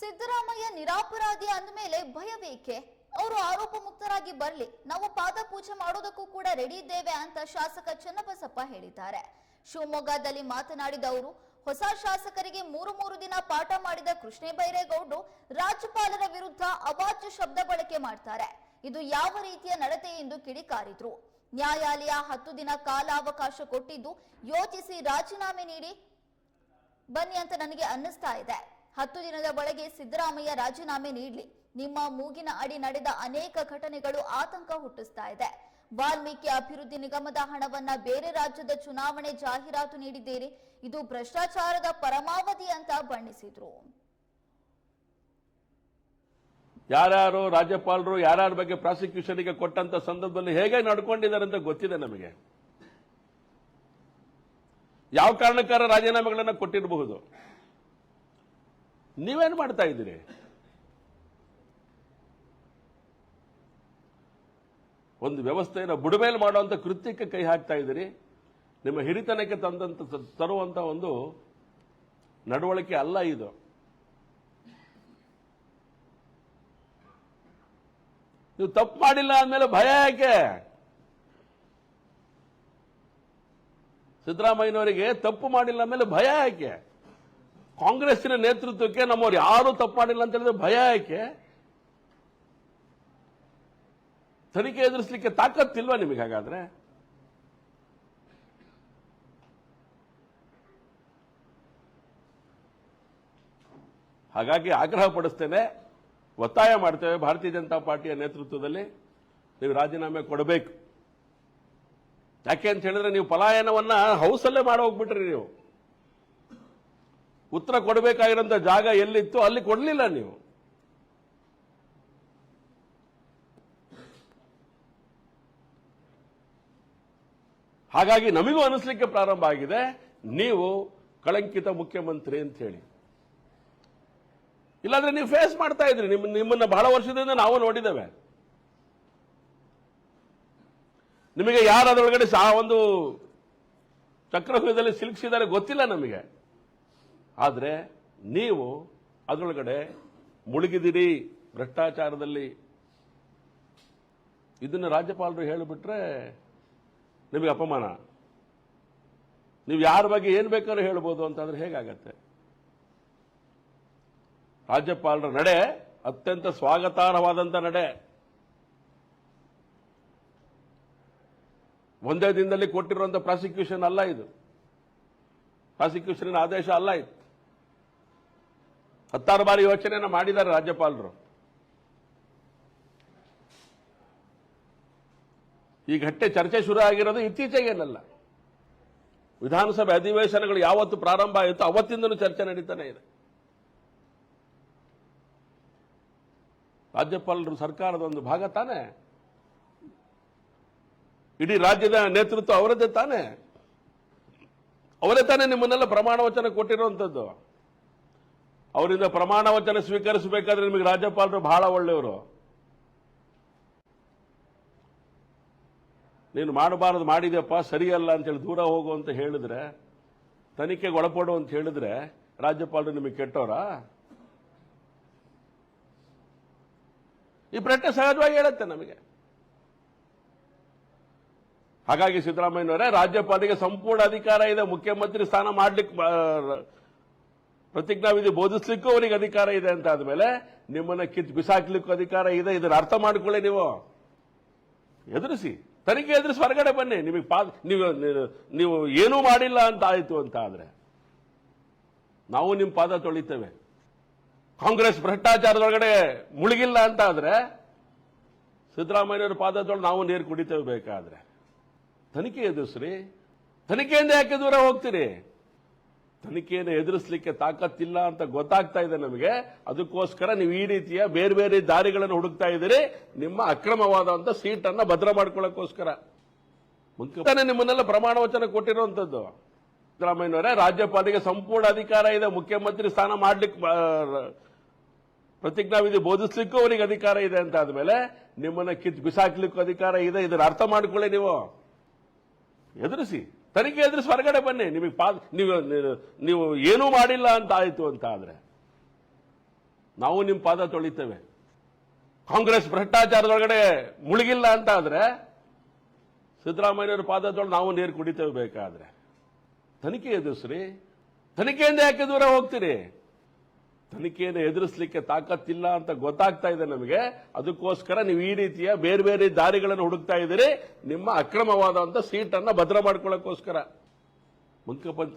ಸಿದ್ದರಾಮಯ್ಯ ನಿರಾಪರಾಧಿ ಅಂದಮೇಲೆ ಭಯವೇಕೆ? ಅವರು ಆರೋಪ ಮುಕ್ತರಾಗಿ ಬರಲಿ, ನಾವು ಪಾದ ಪೂಜೆ ಮಾಡೋದಕ್ಕೂ ಕೂಡ ರೆಡಿ ಇದ್ದೇವೆ ಅಂತ ಶಾಸಕ ಚನ್ನಬಸಪ್ಪ ಹೇಳಿದ್ದಾರೆ. ಶಿವಮೊಗ್ಗದಲ್ಲಿ ಮಾತನಾಡಿದ ಅವರು, ಹೊಸ ಶಾಸಕರಿಗೆ ಮೂರು ಮೂರು ದಿನ ಪಾಠ ಮಾಡಿದ ಕೃಷ್ಣೇ ಬೈರೇಗೌಡರು ರಾಜ್ಯಪಾಲರ ವಿರುದ್ಧ ಅವಾಚ್ಯ ಶಬ್ದ ಬಳಕೆ ಮಾಡ್ತಾರೆ. ಇದು ಯಾವ ರೀತಿಯ ನಡತೆ ಎಂದು ಕಿಡಿಕಾರಿದ್ರು. ನ್ಯಾಯಾಲಯ ಹತ್ತು ದಿನ ಕಾಲಾವಕಾಶ ಕೊಟ್ಟಿದ್ದು, ಯೋಚಿಸಿ ರಾಜೀನಾಮೆ ನೀಡಿ ಬನ್ನಿ ಅಂತ ನನಗೆ ಅನ್ನಿಸ್ತಾ ಇದೆ. ಹತ್ತು ದಿನದ ಒಳಗೆ ಸಿದ್ದರಾಮಯ್ಯ ರಾಜೀನಾಮೆ ನೀಡಲಿ. ನಿಮ್ಮ ಮೂಗಿನ ಅಡಿ ನಡೆದ ಅನೇಕ ಘಟನೆಗಳು ಆತಂಕ ಹುಟ್ಟಿಸ್ತಾ ಇದೆ. ವಾಲ್ಮೀಕಿ ಅಭಿವೃದ್ಧಿ ನಿಗಮದ ಹಣವನ್ನ ಬೇರೆ ರಾಜ್ಯದ ಚುನಾವಣೆ ಜಾಹೀರಾತು ನೀಡಿದ್ದೀರಿ. ಇದು ಭ್ರಷ್ಟಾಚಾರದ ಪರಮಾವಧಿ ಅಂತ ಬಣ್ಣಿಸಿದ್ರು. ಯಾರ್ಯಾರು ರಾಜ್ಯಪಾಲರು ಯಾರ್ಯಾರ ಬಗ್ಗೆ ಪ್ರಾಸಿಕ್ಯೂಷನ್ಗೆ ಕೊಟ್ಟಂತ ಸಂದರ್ಭದಲ್ಲಿ ಹೇಗೆ ನಡ್ಕೊಂಡಿದ್ದಾರೆ ಅಂತ ಗೊತ್ತಿದೆ ನಮಗೆ. ಯಾವ ಕಾರಣಕ್ಕಾರ ರಾಜೀನಾಮೆಗಳನ್ನ ಕೊಟ್ಟಿರಬಹುದು? ನೀವೇನು ಮಾಡ್ತಾ ಇದ್ದೀರಿ? ಒಂದು ವ್ಯವಸ್ಥೆಯನ್ನು ಬುಡಮೇಲೆ ಮಾಡುವಂತ ಕೃತ್ಯಕ್ಕೆ ಕೈ ಹಾಕ್ತಾ ಇದ್ದೀರಿ. ನಿಮ್ಮ ಹಿರಿತನಕ್ಕೆ ತಂದಂತ ತರುವಂತ ಒಂದು ನಡವಳಿಕೆ ಅಲ್ಲ ಇದು. ನೀವು ತಪ್ಪು ಮಾಡಿಲ್ಲ ಅಂದಮೇಲೆ ಭಯ ಯಾಕೆ? ಸಿದ್ದರಾಮಯ್ಯನವರಿಗೆ ತಪ್ಪು ಮಾಡಿಲ್ಲ ಅಂದಮೇಲೆ ಭಯ ಯಾಕೆ? ಕಾಂಗ್ರೆಸ್ಸಿನ ನೇತೃತ್ವಕ್ಕೆ ನಮ್ಮವ್ರು ಯಾರು ತಪ್ಪು ಮಾಡಿಲ್ಲ ಅಂತ ಹೇಳಿದ್ರೆ ಭಯ ಯಾಕೆ? ತನಿಖೆ ಎದುರಿಸಲಿಕ್ಕೆ ತಾಕತ್ತಿಲ್ವಾ ನಿಮಗೆ ಹಾಗಾದ್ರೆ? ಹಾಗಾಗಿ ಆಗ್ರಹ ಪಡಿಸ್ತೇನೆ, ಒತ್ತಾಯ ಮಾಡ್ತೇವೆ ಭಾರತೀಯ ಜನತಾ ಪಾರ್ಟಿಯ ನೇತೃತ್ವದಲ್ಲಿ, ನೀವು ರಾಜೀನಾಮೆ ಕೊಡಬೇಕು. ಯಾಕೆ ಅಂತ ಹೇಳಿದ್ರೆ ನೀವು ಪಲಾಯನವನ್ನ ಹೌಸಲ್ಲೇ ಮಾಡಿ ಹೋಗ್ಬಿಟ್ರಿ ನೀವು. ಉತ್ತರ ಕೊಡಬೇಕಾಗಿರೋಂಥ ಜಾಗ ಎಲ್ಲಿತ್ತು ಅಲ್ಲಿ ಕೊಡಲಿಲ್ಲ ನೀವು. ಹಾಗಾಗಿ ನಮಗೂ ಅನಿಸ್ಲಿಕ್ಕೆ ಪ್ರಾರಂಭ ಆಗಿದೆ. ನೀವು ಕಳಂಕಿತ ಮುಖ್ಯಮಂತ್ರಿ ಅಂತ ಹೇಳಿ. ಇಲ್ಲಾಂದ್ರೆ ನೀವು ಫೇಸ್ ಮಾಡ್ತಾ ಇದ್ರಿ. ನಿಮ್ಮ ನಿಮ್ಮನ್ನ ಬಹಳ ವರ್ಷದಿಂದ ನಾವು ನೋಡಿದ್ದೇವೆ. ನಿಮಗೆ ಯಾರು ಅದರೊಳಗಡೆ ಸಹ ಒಂದು ಚಕ್ರವ್ಯೂಹದಲ್ಲಿ ಸಿಲುಕಿಸಿದ್ದಾರೆ ಗೊತ್ತಿಲ್ಲ ನಮಗೆ. ಆದರೆ ನೀವು ಅದರೊಳಗಡೆ ಮುಳುಗಿದಿರಿ ಭ್ರಷ್ಟಾಚಾರದಲ್ಲಿ. ಇದನ್ನು ರಾಜ್ಯಪಾಲರು ಹೇಳಿಬಿಟ್ರೆ ನಿಮಗೆ ಅಪಮಾನ. ನೀವು ಯಾರ ಬಗ್ಗೆ ಏನು ಬೇಕಾದ್ರೂ ಹೇಳ್ಬೋದು ಅಂತಂದ್ರೆ ಹೇಗಾಗತ್ತೆ? ರಾಜ್ಯಪಾಲರ ನಡೆ ಅತ್ಯಂತ ಸ್ವಾಗತಾರ್ಹವಾದಂಥ ನಡೆ. ಒಂದೇ ದಿನದಲ್ಲಿ ಕೊಟ್ಟಿರುವಂಥ ಪ್ರಾಸಿಕ್ಯೂಷನ್ ಅಲ್ಲ ಇದು. ಪ್ರಾಸಿಕ್ಯೂಷನ್ ಆದೇಶ ಅಲ್ಲ ಇದು. ಹತ್ತಾರು ಬಾರಿ ಯೋಚನೆಯನ್ನು ಮಾಡಿದ್ದಾರೆ ರಾಜ್ಯಪಾಲರು. ಈ ಘಟ್ಟೆ ಚರ್ಚೆ ಶುರು ಆಗಿರೋದು ಇತ್ತೀಚೆಗೇನಲ್ಲ. ವಿಧಾನಸಭೆ ಅಧಿವೇಶನಗಳು ಯಾವತ್ತು ಪ್ರಾರಂಭ ಆಯಿತು ಅವತ್ತಿಂದನೂ ಚರ್ಚೆ ನಡೀತಾನೆ ಇದೆ. ರಾಜ್ಯಪಾಲರು ಸರ್ಕಾರದ ಒಂದು ಭಾಗ ತಾನೆ. ಇಡೀ ರಾಜ್ಯದ ನೇತೃತ್ವ ಅವರದ್ದೇ ತಾನೆ. ಅವರೇ ತಾನೇ ನಿಮ್ಮನ್ನೆಲ್ಲ ಪ್ರಮಾಣ ವಚನ ಕೊಟ್ಟಿರುವಂತದ್ದು ಅವರಿಂದ ಪ್ರಮಾಣ ವಚನ ಸ್ವೀಕರಿಸಬೇಕಾದ್ರೆ ನಿಮಗೆ ರಾಜ್ಯಪಾಲರು ಬಹಳ ಒಳ್ಳೆಯವರು. ನೀನು ಮಾಡಬಾರದು, ಮಾಡಿದೆಯಪ್ಪ, ಸರಿಯಲ್ಲ ಅಂತೇಳಿ ದೂರ ಹೋಗು ಅಂತ ಹೇಳಿದ್ರೆ, ತನಿಖೆಗೆ ಒಳಪಡು ಅಂತ ಹೇಳಿದ್ರೆ ರಾಜ್ಯಪಾಲರು ನಿಮಗೆ ಕೆಟ್ಟವರಾ ಈ ಪ್ರಶ್ನೆ ಸಹಜವಾಗಿ ಹೇಳುತ್ತೆ ನಮಗೆ. ಹಾಗಾಗಿ ಸಿದ್ದರಾಮಯ್ಯನವರೇ ರಾಜ್ಯಪಾಲರಿಗೆ ಸಂಪೂರ್ಣ ಅಧಿಕಾರ ಇದೆ, ಮುಖ್ಯಮಂತ್ರಿ ಸ್ಥಾನ ಮಾಡ್ಲಿಕ್ಕೆ ಪ್ರತಿಜ್ಞಾವಿಧಿ ಬೋಧಿಸ್ಲಿಕ್ಕೂ ಅವರಿಗೆ ಅಧಿಕಾರ ಇದೆ ಅಂತ ಆದ್ಮೇಲೆ ನಿಮ್ಮನ್ನ ಕಿತ್ ಬಿಸಾಕ್ಲಿಕ್ಕೂ ಅಧಿಕಾರ ಇದೆ, ಇದನ್ನ ಅರ್ಥ ಮಾಡ್ಕೊಳ್ಳಿ ನೀವು. ಎದುರಿಸಿ. ತನಿಖೆ ಎದುರಿಸಿ ಹೊರಗಡೆ ಬನ್ನಿ. ನಿಮಗೆ ಪಾ ನೀವು, ನೀವು- ಏನೂ ಮಾಡಿಲ್ಲ ಅಂತ ಆಯಿತು ಅಂತ ಆದ್ರೆ ನಾವು ನಿಮ್ಮ ಪಾದ ತೊಳಿತೇವೆ. ಕಾಂಗ್ರೆಸ್ ಭ್ರಷ್ಟಾಚಾರದೊಳಗಡೆ ಮುಳುಗಿಲ್ಲ ಅಂತ ಆದ್ರೆ ಸಿದ್ದರಾಮಯ್ಯವರ ಪಾದ ತೊಳೆದು ನಾವು ನೀರು ಕುಡಿತೇವೆ ಬೇಕಾದ್ರೆ. ತನಿಖೆ ಎದುರಿಸ್ರಿ. ತನಿಖೆಯಿಂದ ಯಾಕೆ ದೂರ ಹೋಗ್ತೀರಿ? ತನಿಖೆಯನ್ನು ಎದುರಿಸಲಿಕ್ಕೆ ತಾಕತ್ತಿಲ್ಲ ಅಂತ ಗೊತ್ತಾಗ್ತಾ ಇದೆ ನಮಗೆ. ಅದಕ್ಕೋಸ್ಕರ ನೀವು ಈ ರೀತಿಯ ಬೇರೆ ಬೇರೆ ದಾರಿಗಳನ್ನು ಹುಡುಕ್ತಾ ಇದ್ದೀರಿ. ನಿಮ್ಮ ಅಕ್ರಮವಾದಂತ ಸೀಟನ್ನು ಭದ್ರ ಮಾಡ್ಕೊಳ್ಳೋಕ್ಕೋಸ್ಕರ. ಮುಖ್ಯ ನಿಮ್ಮನ್ನೆಲ್ಲ ಪ್ರಮಾಣ ವಚನ ಕೊಟ್ಟಿರುವಂತದ್ದು ಸಿದ್ದರಾಮಯ್ಯವರೇ ರಾಜ್ಯಪಾಲಿಗೆ ಸಂಪೂರ್ಣ ಅಧಿಕಾರ ಇದೆ. ಮುಖ್ಯಮಂತ್ರಿ ಸ್ಥಾನ ಮಾಡ್ಲಿಕ್ಕೆ ಪ್ರತಿಜ್ಞಾವಿಧಿ ಬೋಧಿಸ್ಲಿಕ್ಕೂ ಅವರಿಗೆ ಅಧಿಕಾರ ಇದೆ ಅಂತ ಆದ್ಮೇಲೆ ನಿಮ್ಮನ್ನ ಕಿತ್ ಬಿಸಾಕ್ಲಿಕ್ಕೂ ಅಧಿಕಾರ ಇದೆ. ಇದನ್ನ ಅರ್ಥ ಮಾಡ್ಕೊಳ್ಳಿ ನೀವು. ಎದುರಿಸಿ. ತನಿಖೆ ಎದುರಿಸಿ ಹೊರಗಡೆ ಬನ್ನಿ. ನಿಮಗೆ ಪಾ ನೀವು, ನೀವು- ಏನೂ ಮಾಡಿಲ್ಲ ಅಂತ ಆಯಿತು ಅಂತ ಆದ್ರೆ ನಾವು ನಿಮ್ಮ ಪಾದ ತೊಳಿತೇವೆ. ಕಾಂಗ್ರೆಸ್ ಭ್ರಷ್ಟಾಚಾರದೊಳಗಡೆ ಮುಳುಗಿಲ್ಲ ಅಂತ ಆದ್ರೆ ಸಿದ್ದರಾಮಯ್ಯವ್ರ ಪಾದ ತೊಳೆದು ನಾವು ನೀರು ಕುಡಿತೇವೆ ಬೇಕಾದ್ರೆ. ತನಿಖೆ ಎದುರಿಸ್ರಿ. ತನಿಖೆಯಿಂದ ಯಾಕೆ ದೂರ ಹೋಗ್ತೀರಿ? ತನಿಖೆಯನ್ನು ಎದುರಿಸಲಿಕ್ಕೆ ತಾಕತ್ತಿಲ್ಲ ಅಂತ ಗೊತ್ತಾಗ್ತಾ ಇದೆ ನಮಗೆ. ಅದಕ್ಕೋಸ್ಕರ ನೀವು ಈ ರೀತಿಯ ಬೇರೆ ಬೇರೆ ದಾರಿಗಳನ್ನು ಹುಡುಕ್ತಾ ಇದ್ದೀರಿ. ನಿಮ್ಮ ಅಕ್ರಮವಾದಂತ ಸೀಟನ್ನು ಭದ್ರ ಮಾಡ್ಕೊಳ್ಳೋಕ್ಕೋಸ್ಕರ. ಮುಖ್ಯಮಂತ್ರಿ